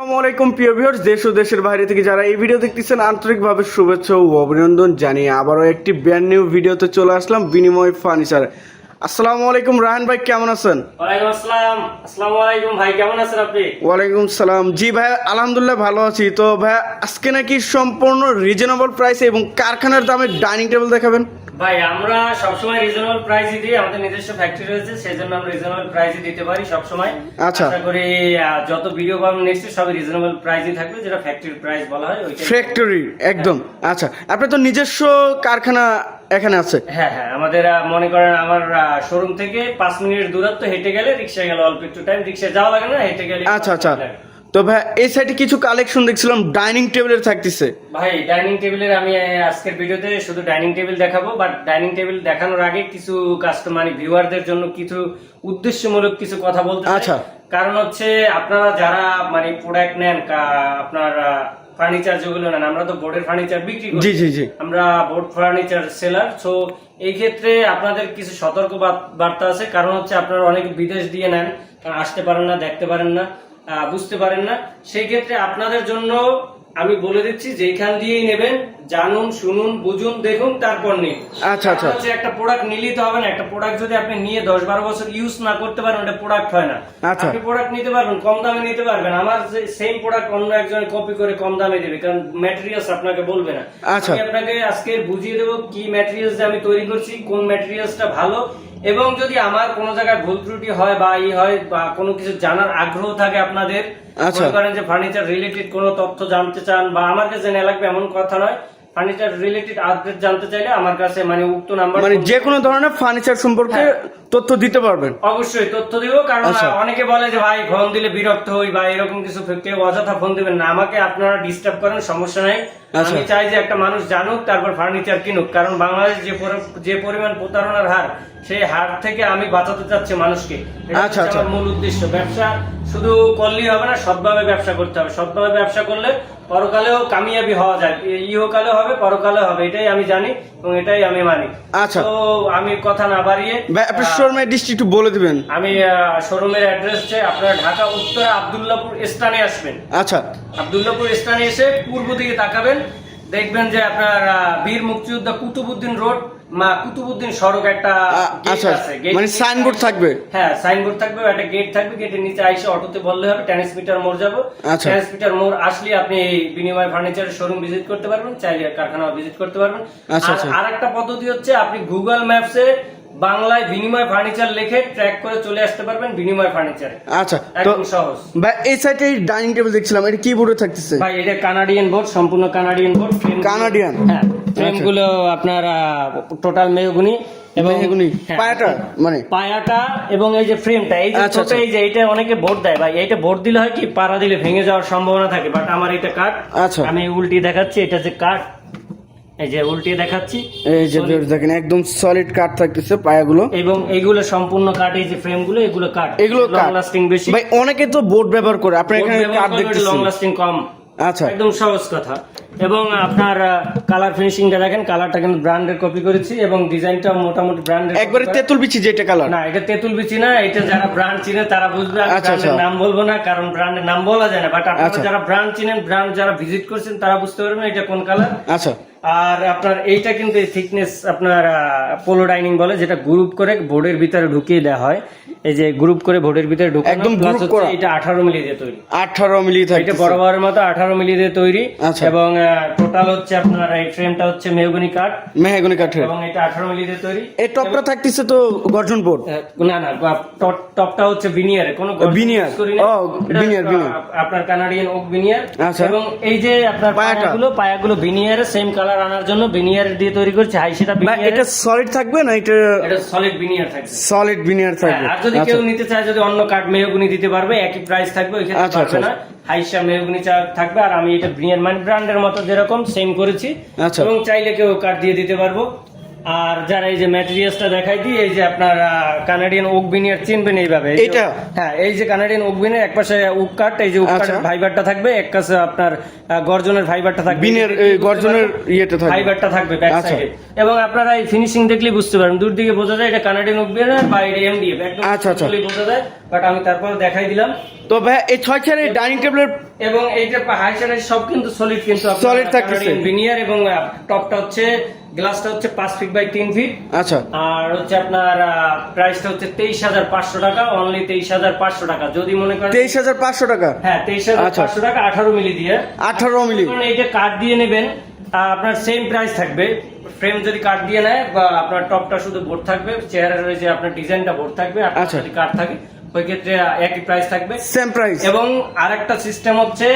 আসসালামু আলাইকুম, প্রিয় ভিউয়ার্স দেশ ও দেশের বাইরে থেকে যারা এই ভিডিও দেখতেছেন, আন্তরিকভাবে শুভেচ্ছা ও অভিনন্দন জানিয়ে আবারও একটি ব্র্যান্ড নিউ ভিডিওতে চলে আসলাম, বিনিময় ফার্নিচার। আসসালামু আলাইকুম রাহান ভাই কেমন আছেন? ওয়ালাইকুম আসসালাম। আসসালামু আলাইকুম ভাই কেমন আছেন আপনি? ওয়ালাইকুম সালাম। জি ভাই আলহামদুলিল্লাহ ভালো আছি। তো ভাই আজকে নাকি সম্পূর্ণ রিজনেবল প্রাইসে এবং কারখানার দামে ডাইনিং টেবিল দেখাবেন? ভাই আমরা সবসময় রিজনেবল প্রাইসই দিই আমাদের নিজস্ব ফ্যাক্টরি রয়েছে সেই জন্য আমরা রিজনেবল প্রাইসই দিতে পারি সবসময়। আচ্ছা। আশা করি যত ভিডিও পাবেন নেক্সট সবই রিজনেবল প্রাইসই থাকবে যেটা ফ্যাক্টরি প্রাইস বলা হয় ওইটাই। ফ্যাক্টরি একদম। আচ্ছা আপনার তো নিজস্ব কারখানা এখানে আছে হ্যাঁ হ্যাঁ আমাদের মনে করেন আমার শোরুম থেকে পাঁচ মিনিট দূরত্ব হেঁটে গেলে রিক্সা গেলে অল্প একটু টাইম রিক্সা যাওয়া লাগে না হেঁটে গেলে আচ্ছা আচ্ছা তো ভাই এই সাইডে কিছু কালেকশন দেখছিলাম ডাইনিং টেবিলের থাকতেছে ভাই ডাইনিং টেবিলের আমি আজকের ভিডিওতে শুধু ডাইনিং টেবিল দেখাবো বাট ডাইনিং টেবিল দেখানোর আগে কিছু কাস্টমার ভিউয়ারদের জন্য কিছু উদ্দেশ্যমূলক কিছু কথা বলতে। আচ্ছা। কারণ হচ্ছে আপনারা যারা মানে প্রোডাক্ট নেন আপনার ফার্নিচার যেগুলো নেন আমরা তো বোর্ডের ফার্নিচার বিক্রি করি। জি জি জি। আমরা বোর্ড ফার্নিচার সেলার সো এই ক্ষেত্রে আপনাদের কিছু সতর্ক বার্তা আছে। কারণ হচ্ছে আপনারা অনেক বিদেশ দিয়ে নেন আসতে পারেন না দেখতে পারেন না বুঝতে পারেন না। সেই ক্ষেত্রে আপনাদের জন্য আমি বলে দিচ্ছি যেখান দিয়েই নেবেন জানুন শুনুন বুঝুন দেখুন তারপর নিন। আচ্ছা আচ্ছা। হচ্ছে একটা প্রোডাক্ট নিলেই তো হবে না। একটা প্রোডাক্ট যদি আপনি নিয়ে দশ বারো বছর ইউজ না করতে পারেন ওটা প্রোডাক্ট হয় না। আচ্ছা। আপনি প্রোডাক্ট নিতে পারবেন কম দামে নিতে পারবেন। আমার যে সেম প্রোডাক্ট অন্য একজন কপি করে কম দামে দেবে কারণ ম্যাটেরিয়ালস আপনাকে বলবে না। আচ্ছা। আমি আপনাকে আজকে বুঝিয়ে দেবো কি ম্যাটেরিয়ালস আমি তৈরি করছি কোন ম্যাটেরিয়ালসটা ভালো এবং যদি আমার কোনো জায়গায় ভুল ত্রুটি হয় বা ই হয় বা কোনো কিছু জানার আগ্রহ থাকে আপনাদের আচ্ছা। মনে করেন যে ফার্নিচার রিলেটেড কোনো তথ্য জানতে চান বা আমার কাছে জেনে লাগবে এমন কথা নয় ফার্নিচার রিলেটেড আপডেট জানতে চাইলে আমার কাছে মানে উক্ত নাম্বার মানে যে কোনো ধরনের ফার্নিচার সম্পর্কে তথ্য দিতে পারবেন। অবশ্যই তথ্য দিব কারণ আচ্ছা। অনেকে বলে যে ভাই ফোন দিলে বিরক্ত হই বা এরকম কিছু কেউ অযথা ফোন দিবেন না। আমাকে আপনারা ডিস্টার্ব করেন সমস্যা নাই। আচ্ছা। আমি চাই যে একটা মানুষ জানুক তারপর ফার্নিচার কিনুক। কারণ বাংলাদেশ যে যে পরিমাণ প্রতারণার হার সেই হার থেকে আমি বাঁচাতে চাচ্ছি মানুষকে। আচ্ছা, আচ্ছা। মূল উদ্দেশ্য। ব্যবসা শুধু করলেই হবে না সৎভাবে ব্যবসা করতে হবে। সৎভাবে ব্যবসা করলে পরকালেও কামিয়াবি হওয়া যায়। ইহকালেও হবে পরকালে হবে এটাই আমি জানি এবং এটাই আমি মানি। আচ্ছা। তো আমি কথা না বাড়িয়ে আপনি শোরুমের ডিস্ট্রিক্ট বলে দিবেন। আমি শোরুমের অ্যাড্রেস হচ্ছে আপনারা ঢাকা উত্তরে আবদুল্লাপুর স্থানে আসবেন। আচ্ছা। আবদুল্লাপুর স্থানে এসে পূর্ব দিকে তাকাবেন। দেখবেন যে আপনার বীর মুক্তিযোদ্ধা কুতুবুদ্দিন রোড মা কুতুবুদ্দিন সড়ক একটা গেট আচ্ছা, আছে। মানে সাইনবোর্ড থাকবে? হ্যাঁ সাইনবোর্ড থাকবে একটা গেট থাকবে গেটের নিচে আইসে অটোতে বললে হবে ট্রান্সমিটার মোড় যাব। আচ্ছা। মোড় আসলে আপনি এই বিনিময় ফার্নিচারের শোরুম ভিজিট করতে পারবেন চাইলে কারখানা ভিজিট করতে পারবেন। আচ্ছা, আর একটা পদ্ধতি হচ্ছে আপনি গুগল ম্যাপসে বাংলায় বিনিময় ফার্নিচার লিখে ট্র্যাক করে চলে আসতে পারবেন বিনিময় ফার্নিচারে আচ্ছা একদম সহজ। ভাই এই সাইডে ডাইনিং টেবিল দেখছিলাম এটা কি বোর্ডে থাকতেছে? ভাই এটা কানাডিয়ান বোর্ড সম্পূর্ণ কানাডিয়ান বোর্ড কানাডিয়ান? হ্যাঁ ফ্রেমগুলো আপনার টোটাল মেহগুনি এবং মেহগনি হ্যাঁ, পায়াটা মানে? পায়াটা এবং এই যে ফ্রেমটা এই যে আচ্ছা, ছোট আচ্ছা। এই যে এটা অনেকে বোর্ড দেয়। ভাই এটা বোর্ড দিলে হয় কি পাড়া দিলে ভেঙে যাওয়ার সম্ভাবনা থাকে বাট আমার এটা কাঠ আচ্ছা। আমি উল্টি দেখাচ্ছি এটা যে কাঠ এই যে উল্টি দেখাচ্ছি। এই যে দেখেন একদম সলিড থাকতেছে পায়াগুলো। এবং এইগুলো সম্পূর্ণ এই যে এগুলো এগুলো লং লাস্টিং বেশি। ভাই অনেকে তো বোর্ড ব্যবহার করে আপনি এখানে কাঠ লং লাস্টিং কম। আচ্ছা। একদম সহজ কথা। এবং আপনার কালার ফিনিশিংটা দেখেন কালারটা কিন্তু ব্র্যান্ডের কপি করেছি এবং ডিজাইনটা মোটামুটি ব্র্যান্ডের একবারে তেঁতুল বিচি যেটা কালার না এটা তেঁতুল বিচি না এটা যারা ব্র্যান্ড চিনে তারা বুঝবে আচ্ছা, ব্র্যান্ডের আচ্ছা। নাম বলব না কারণ ব্র্যান্ডের নাম বলা যায় না বাট আপনারা আচ্ছা। যারা ব্র্যান্ড চিনেন ব্র্যান্ড যারা ভিজিট করছেন তারা বুঝতে পারবেন এটা কোন কালার আচ্ছা। আর আপনার এইটা কিন্তু থিকনেস আপনার পোলো ডাইনিং বলে যেটা গ্রুপ করে বোর্ডের ভিতরে ঢুকিয়ে দেওয়া হয়। এই যে গ্রুপ করে বোর্ডের ভিতরে ঢুকানো একদম করা। এটা আঠারো মিলি দিয়ে তৈরি। আঠারো মিলি থাকে এটা থাকতেছে বরাবরের মতো আঠারো মিলি দিয়ে তৈরি। আচ্ছা। এবং টোটাল হচ্ছে আপনার এই ফ্রেমটা হচ্ছে মেহগনি কাঠ। মেহগনি কাঠের। এবং এটা আঠারো মিলি দিয়ে তৈরি। এই টপটা থাকতেছে তো গর্জন বোর্ড না না টপটা হচ্ছে বিনিয়ারে কোনো বিনিয়ার। ও, বিনিয়ার, আপনার কানাডিয়ান ওক বিনিয়ার। এবং এই যে আপনার। পায়াগুলো পায়াগুলো বিনিয়ারে সেম কালার আনার জন্য বিনিয়ার দিয়ে তৈরি করছে। হাই সেটা বিনিয়ার এটা সলিড থাকবে না এটা এটা সলিড বিনিয়ার থাকবে। সলিড বিনিয়ার থাকবে। হ্যাঁ, আর যদি আচ্ছা। কেউ নিতে চায় যদি অন্য কাঠ মেহগুনি দিতে পারবে একই প্রাইস থাকবে ওই ক্ষেত্রে আচ্ছা, পারবে আচ্ছা। না। হাইসা মেহগুনি চা থাকবে আর আমি এটা বিনিয়ার মানে ব্র্যান্ডের মতো যেরকম সেম করেছি। আচ্ছা। এবং চাইলে কেউ কাঠ দিয়ে দিতে পারব। আর যারা এই যে ম্যাটেরিয়ালসটা দেখাই দিই এই যে আপনার কানাডিয়ান ওক বিনিয়ার চিনবেন এইভাবে এইটা? হ্যাঁ এই যে কানাডিয়ান ওক বিনিয়ার এক পাশে ওক কাঠ এই যে ওক আচ্ছা। কাঠের ফাইবারটা থাকবে এক পাশে আপনার গর্জনের ফাইবারটা থাকবে বিনের গর্জনের ইয়েটা থাকবে ফাইবারটা থাকবে ব্যাক আচ্ছা। সাইডে এবং আপনারা এই ফিনিশিং দেখলে বুঝতে পারবেন দূর দিকে বোঝা যায় এটা কানাডিয়ান ওক বিনিয়ার বা এটা এমডিএফ একদম আচ্ছা, আচ্ছা। বোঝা যায় বাট আমি তারপর দেখাই দিলাম। তো ভাইয়া এই ছয় চেয়ারের ডাইনিং টেবিলের এবং এইটা হাই সাইড সব কিন্তু সলিড কিন্তু Solid থাকতেছে। ইঞ্জিনিয়ার এবং টপটা হচ্ছে গ্লাসটা হচ্ছে পাঁচ ফিট বাই তিন ফিট আচ্ছা। আর হচ্ছে আপনার প্রাইসটা হচ্ছে তেইশ হাজার পাঁচশো টাকা অনলি তেইশ হাজার পাঁচশো টাকা। যদি মনে করেন তেইশ হাজার পাঁচশো টাকা? হ্যাঁ তেইশ হাজার আচ্ছা। পাঁচশো টাকা আঠারো মিলি দিয়ে। আঠারো মিলি। এইটা কাঠ দিয়ে নেবেন আপনার সেম প্রাইস থাকবে। ফ্রেম যদি কাঠ দিয়ে নেয় বা আপনার টপটা শুধু বোর্ড থাকবে চেহারার ওই যে আপনার ডিজাইনটা বোর্ড থাকবে আর আচ্ছা। যদি কাঠ থাকে ওই ক্ষেত্রে একই প্রাইস থাকবে। সেম প্রাইস এবং আরেকটা সিস্টেম হচ্ছে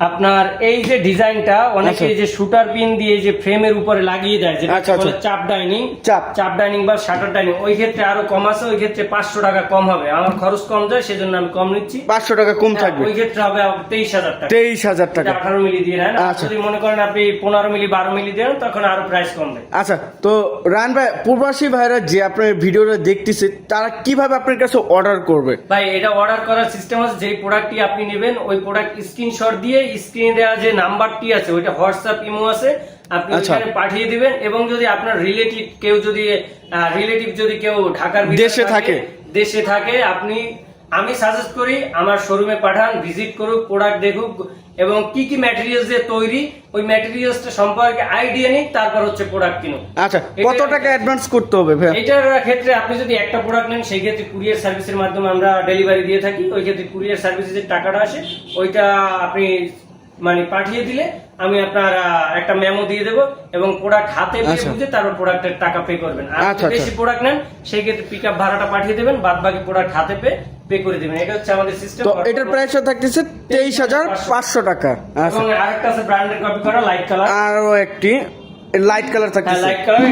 আপনার এই যে ডিজাইনটা অনেকে আচ্ছা। এই যে শুটার পিন দিয়ে যে ফ্রেমের উপরে লাগিয়ে দেয় যেটা আচ্ছা, আচ্ছা। বলে চাপ ডাইনিং চাপ। চাপ ডাইনিং বা শাটার ডাইনিং ওই ক্ষেত্রে আরও কম আছে ওই ক্ষেত্রে পাঁচশো টাকা কম হবে আমার খরচ কম যায় সেজন্য আমি কম নিচ্ছি পাঁচশো টাকা কম থাকবে ওই ক্ষেত্রে হবে তেইশ হাজার টাকা তেইশ হাজার টাকা আঠারো মিলি দিয়ে নেন আর আচ্ছা। যদি মনে করেন আপনি পনেরো মিলি বারো মিলি দেন তখন আরও প্রাইস কম কমবে আচ্ছা তো রান ভাই প্রবাসী ভাইরা যে আপনার ভিডিওটা দেখতেছে তারা কীভাবে আপনার কাছে অর্ডার করবে ভাই এটা অর্ডার করার সিস্টেম আছে যেই প্রোডাক্টটি আপনি নেবেন ওই প্রোডাক্ট স্ক্রিনশট দিয়ে স্ক্রিনে দেওয়া যে নাম্বারটি আছে ওইটা হোয়াটসঅ্যাপ ইমো আছে আপনি ওখানে পাঠিয়ে দিবেন এবং যদি আপনার রিলেটিভ কেউ যদি রিলেটিভ যদি কেউ ঢাকার বিদেশে দেশে থাকে। দেশে থাকে আপনি আমি সাজেস্ট করি আমার শোরুমে পাঠান ভিজিট করুক প্রোডাক্ট দেখুক এবং কি কি ম্যাটেরিয়ালস দিয়ে তৈরি ওই ম্যাটেরিয়ালসটা সম্পর্কে আইডিয়া নিক তারপর হচ্ছে প্রোডাক্ট কিনুন। আচ্ছা কত টাকা অ্যাডভান্স করতে হবে ভাইয়া? এটার ক্ষেত্রে আপনি যদি একটা প্রোডাক্ট নেন সেই ক্ষেত্রে কুরিয়ার সার্ভিসের মাধ্যমে আমরা ডেলিভারি দিয়ে থাকি। ওই ক্ষেত্রে কুরিয়ার সার্ভিসে যে টাকাটা আসে। ওইটা আপনি মানে পাঠিয়ে দিলে আমি আপনার একটা মেমো দিয়ে দেবো এবং প্রোডাক্ট হাতে পেয়ে আচ্ছা। বুঝে তারপর প্রোডাক্টের টাকা পে করবেন। আর আচ্ছা, বেশি আচ্ছা। প্রোডাক্ট নেন সেই ক্ষেত্রে পিক আপ ভাড়াটা পাঠিয়ে দেবেন বাদ বাকি প্রোডাক্ট হাতে পে পে করে দেবেন। এটা হচ্ছে আমাদের সিস্টেম তো এটার প্রাইসটা থাকতেছে তেইশ হাজার পাঁচশো টাকা। আচ্ছা আরেকটা আছে ব্র্যান্ডের কপি করা লাইট কালার আরও একটি। লাইট কালার হ্যাঁ লাইট কালার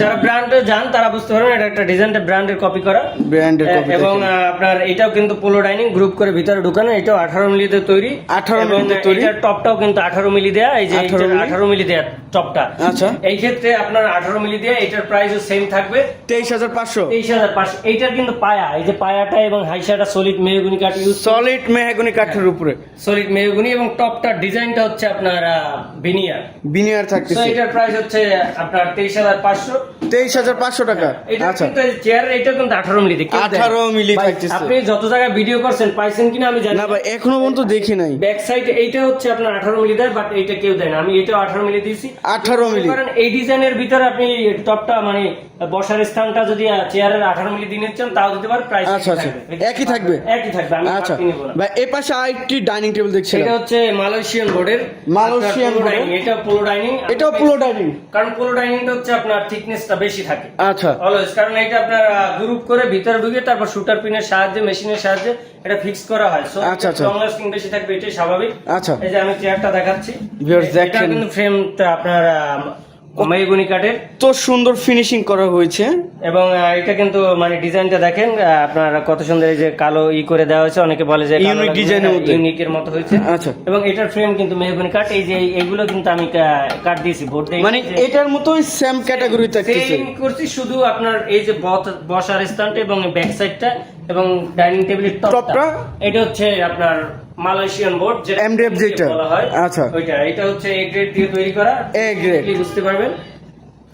যারা ব্র্যান্ডে যান তারা বুঝতে পারবেন এটা একটা ডিজাইনটা ব্র্যান্ডের কপি করা। ব্র্যান্ডের কপি এবং আপনার এটাও কিন্তু পোলো ডাইনিং গ্রুপ করে ভিতরে ঢুকানো এটাও আঠারো মিলিতে তৈরি। 18 এবং মিলিতে তৈরি। এটার টপটাও কিন্তু আঠারো মিলি দেয়া এই যে 18 মিলি? দেয়া টপটা আচ্ছা। এই ক্ষেত্রে আপনার আঠারো মিলি দেয়া এটার প্রাইসও সেম থাকবে। তেইশ হাজার পাঁচশো। তেইশ হাজার পাঁচশো। এইটার কিন্তু পায়া এই যে পায়াটা এবং হাইসাটা সলিড মেহগুনি কাঠ ইউজ সলিড মেহাগুনি কাঠের উপরে। সলিড মেহগুনি এবং টপটার ডিজাইনটা হচ্ছে আপনার বিনিয়ার বিনিয়ার তো থাকতেছে। এটার প্রাইস হচ্ছে আপনার তেইশ হাজার পাঁচশো। তেইশ হাজার পাঁচশো টাকা। আচ্ছা। চেয়ার এটা কিন্তু আঠারো না। 18 মিলি আপনি যত জায়গায় ভিডিও করছেন পাইছেন কিনা আমি জানি না ভাই এখনও পর্যন্ত দেখি নাই। ব্যাক সাইড এইটা হচ্ছে আপনার আঠারো মিলি দেয় বাট এইটা কেউ দেয় না। আমি এটাও আঠারো মিলি দিয়েছি। 18 মিলি। কারণ এই ডিজাইনের ভিতরে আপনি টপটা মানে বসার স্থানটা যদি চেয়ারের আঠারো মিলি দিয়ে নিচ্ছেন তাও দিতে পারেন প্রাইস আচ্ছা আচ্ছা। একই থাকবে? একই থাকবে আমি আচ্ছা। ভাই এই পাশে আরেকটি ডাইনিং টেবিল এটা দেখছিলাম হচ্ছে মালয়েশিয়ান বোর্ডের মালয়েশিয়ান বোর্ডের? এটা পোলো ডাইনিং এটাও পোলো ডাইনিং কারণ পোলো ডাইনিংটা হচ্ছে আপনার থিকনেসটা বেশি থাকে। আচ্ছা। অলওয়েজ কারণ এটা আপনার গ্রুপ করে ভিতরে ঢুকে তারপর শুটার পিনের সাহায্যে মেশিনের সাহায্যে এটা ফিক্স করা হয়। সো আচ্ছা, আচ্ছা। লং লাস্টিং বেশি থাকবে এটাই স্বাভাবিক। আচ্ছা। এই যে আমি চেয়ারটা দেখাচ্ছি। ভিউয়ার্স দেখেন। কিন্তু ফ্রেমটা আপনার মেগুনি কাঠের? তো সুন্দর ফিনিশিং করা হয়েছে। এবং এটা কিন্তু মানে ডিজাইনটা দেখেন আপনার কত সুন্দর এই যে কালো ই করে দেওয়া হয়েছে অনেকে বলে যে design এর মধ্যে। ইউনিকের মতো হয়েছে। আচ্ছা। এবং এটার ফ্রেম কিন্তু মেহগুনি কাঠ এই যে এইগুলো কিন্তু আমি কা- কাঠ দিয়েছি ভোট দিয়ে। মানে এটার মতোই সেম ক্যাটাগরি থাকতেছে। করছি শুধু আপনার এই যে বসার স্থানটা এবং ব্যাক সাইডটা এবং ডাইনিং টেবিলের? টপটা এটা হচ্ছে আপনার মালয়েশিয়ান বোর্ড যেটা এমডিএফ যেটা? বলা হয় আচ্ছা। ওইটা এটা হচ্ছে এ গ্রেড দিয়ে তৈরি করা এ গ্রেড বুঝতে পারবেন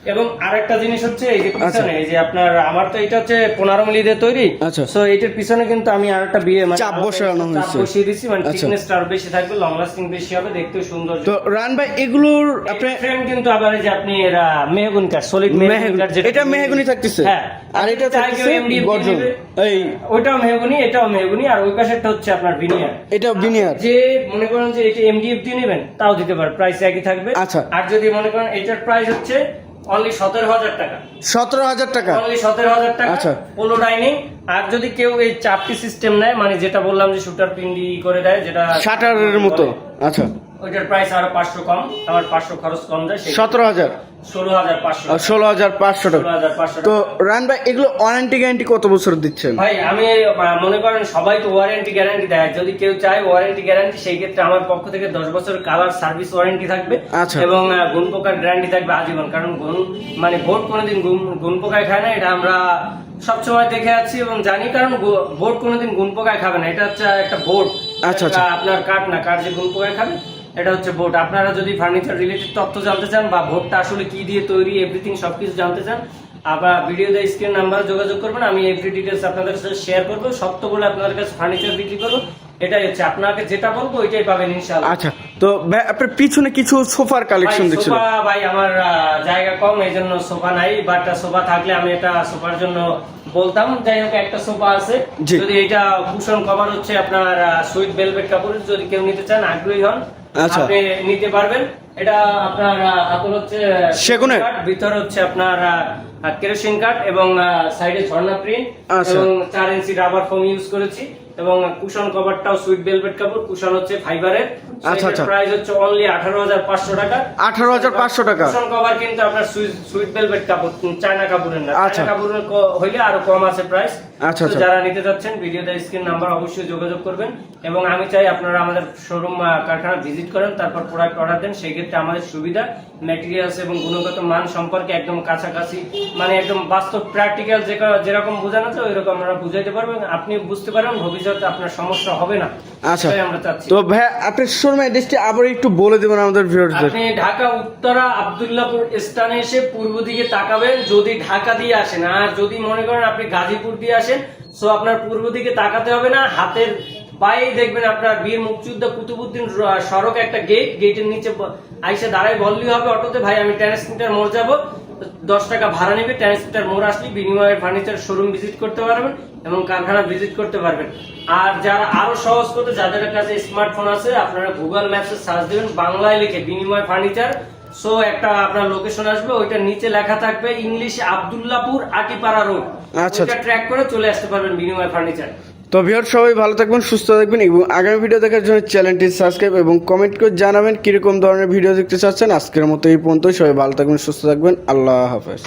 এবং আরেকটা জিনিস হচ্ছে এই যে আচ্ছা। পিছনে এই যে আপনার আমার তো এটা হচ্ছে পনেরো মিলি দিয়ে তৈরি। আচ্ছা। সো এটার পিছনে কিন্তু আমি আরেকটা বিয়ে মানে চাপ বসানো চাপ বসিয়ে দিচ্ছি মানে আচ্ছা। থিকনেসটা আরও বেশি থাকবে লং লাস্টিং বেশি হবে দেখতেও সুন্দর তো রান ভাই এগুলোর আপনি ফ্রেম কিন্তু আবার এই যে আপনি এরা মেহগুনি কাঠ সলিড মেহগুনি। কাঠ এটা মেহগুনি থাকতেছে। হ্যাঁ। আর এটা থাকতেছে গর্জন এই। ওইটাও মেহগুনি এটাও মেহগুনি আর ওই পাশেরটা হচ্ছে আপনার ভিনিয়ার এটা বিনিয়ার যে মনে করেন যে এটা এমডিএফ দিয়ে নেবেন তাও দিতে পারে প্রাইস একই থাকবে। আচ্ছা। আর যদি মনে করেন এটার প্রাইস হচ্ছে অনলি সতেরো হাজার টাকা। সতেরো হাজার টাকা? অনলি সতেরো হাজার টাকা আচ্ছা। পোলো ডাইনিং আর যদি কেউ এই চাপটি সিস্টেম নেয় মানে যেটা বললাম যে শুটার পিন্ডি করে দেয় যেটা শাটারের মতো। আচ্ছা। ওইটার প্রাইস আরও পাঁচশো কম আমার পাঁচশো খরচ কম যায় সতেরো হাজার। ষোলো হাজার পাঁচশো ষোলো হাজার পাঁচশো টাকা। তো রান ভাই এগুলো ওয়ারেন্টি গ্যারান্টি কত বছর দিচ্ছেন? ভাই আমি মনে করেন সবাই তো ওয়ারেন্টি গ্যারান্টি দেয়। যদি কেউ চায় ওয়ারেন্টি গ্যারান্টি সেই ক্ষেত্রে আমার পক্ষ থেকে দশ বছর কালার সার্ভিস ওয়ারেন্টি থাকবে আচ্ছা। এবং গুণ পোকার গ্যারান্টি থাকবে আজীবন। কারণ গুণ মানে ভোট কোনোদিন গুণ- পোকায় খায় না এটা আমরা সবসময় দেখে আছি এবং জানি। কারণ ভোট কোনোদিন গুণ পোকায় খাবে না। এটা হচ্ছে একটা বোর্ড আচ্ছা, আচ্ছা। আপনার কাঠ না কাঠ যে গুণ পোকায় খাবে এটা হচ্ছে বোর্ড আপনারা যদি ফার্নিচার রিলেটেড তথ্য জানতে চান বা ভোটটা আসলে কি দিয়ে তৈরি এভরিথিং সবকিছু জানতে চান আবার ভিডিওতে স্ক্রিন নাম্বার যোগাযোগ করবেন আমি এভরি ডিটেলস আপনাদের সাথে শেয়ার করব সত্য বলে আপনাদের কাছে ফার্নিচার বিক্রি করব। এটাই হচ্ছে আপনাকে যেটা বলব ওইটাই পাবেন ইনশাআল্লাহ। আচ্ছা তো ভাই আপনার পিছনে কিছু সোফার কালেকশন দেখছিলাম। সোফা ভাই আমার জায়গা কম এই জন্য সোফা নাই বাট সোফা থাকলে আমি এটা সোফার জন্য বলতাম। যাই হোক একটা সোফা আছে। যদি এটা কুশন কভার হচ্ছে আপনার সুইট ভেলভেট কাপড়ের যদি কেউ নিতে চান আগ্রহী হন। আপনি নিতে পারবেন এটা আপনার আহ, হচ্ছে সেগুনের? ভিতর হচ্ছে আপনার কেরোসিন কাঠ এবং সাইডে ঝর্ণা প্রিন্ট আচ্ছা। এবং চার ইঞ্চি রাবার ফোম ইউজ করেছি এবং কুশন কভারটাও সুইট ভেলভেট কাপড় কুশন হচ্ছে ফাইবারের আচ্ছা, আচ্ছা। প্রাইস হচ্ছে অনলি আঠারো হাজার পাঁচশো টাকা। আঠারো হাজার পাঁচশো টাকা। কুশন কভার কিন্তু আপনার সুইট ভেলভেট কাপড় চায়না কাপড়ের না। আচ্ছা। চায়না কাপড়ের হইলে আরও কম আছে প্রাইস আচ্ছা, আচ্ছা। যারা নিতে যাচ্ছেন ভিডিওতে স্ক্রিন নাম্বার অবশ্যই যোগাযোগ করবেন। এবং আমি চাই আপনারা আমাদের শোরুম কারখানা ভিজিট করেন তারপর প্রোডাক্ট অর্ডার দেন। সেই ক্ষেত্রে আমাদের সুবিধা ম্যাটেরিয়ালস এবং গুণগত মান সম্পর্কে একদম কাছাকাছি মানে একদম বাস্তব প্র্যাকটিক্যাল যেরকম বোঝানো যায় ওই রকম আমরা বুঝাইতে পারবেন আপনি বুঝতে পারবেন ভবিষ্যতে আপনার সমস্যা হবে না আচ্ছা। সেটাই আমরা চাচ্ছি। তো ভাই আপনার শোরুম অ্যাড্রেসটি আবার একটু বলে দেবেন আমাদের ভিউয়ারদের আপনি ঢাকা উত্তরা আবদুল্লাপুর স্থানে এসে পূর্ব দিকে তাকাবেন যদি ঢাকা দিয়ে আসেন। আর যদি মনে করেন আপনি গাজীপুর দিয়ে আসেন সো আপনার পূর্ব দিকে তাকাতে হবে না হাতের পায়ে দেখবেন আপনার বীর মুক্তিযোদ্ধা কুতুবুদ্দিন সড়ক একটা গেট গেটের নিচে আইসে দাঁড়ায় বললেই হবে অটোতে ভাই আমি ট্রান্সমিটার মোড় যাব। দশ টাকা ভাড়া নেবে ট্রান্সমিটার মোড় আসলে বিনিময়ে ফার্নিচার শোরুম ভিজিট করতে পারবেন। এবং কারখানা ভিজিট করতে পারবেন। আর যারা আরও সহজ করতে যাদের কাছে স্মার্টফোন আছে আপনারা গুগল ম্যাপসে সার্চ দেবেন বাংলায় লিখে বিনিময় ফার্নিচার সো একটা আপনার লোকেশন আসবে ওইটা নিচে লেখা থাকবে ইংলিশ আব্দুল্লাপুর আটিপাড়া রোড আচ্ছা, ওইটা ট্র্যাক করে চলে আসতে পারবেন বিনিময় ফার্নিচার তো ভিউয়ার সবাই ভালো থাকবেন সুস্থ থাকবেন এবং আগামী ভিডিও দেখার জন্য চ্যানেলটি সাবস্ক্রাইব এবং কমেন্ট করে জানাবেন কীরকম ধরনের ভিডিও দেখতে চাচ্ছেন। আজকের মতো এই পর্যন্ত সবাই ভালো থাকবেন সুস্থ থাকবেন আল্লাহ হাফেজ।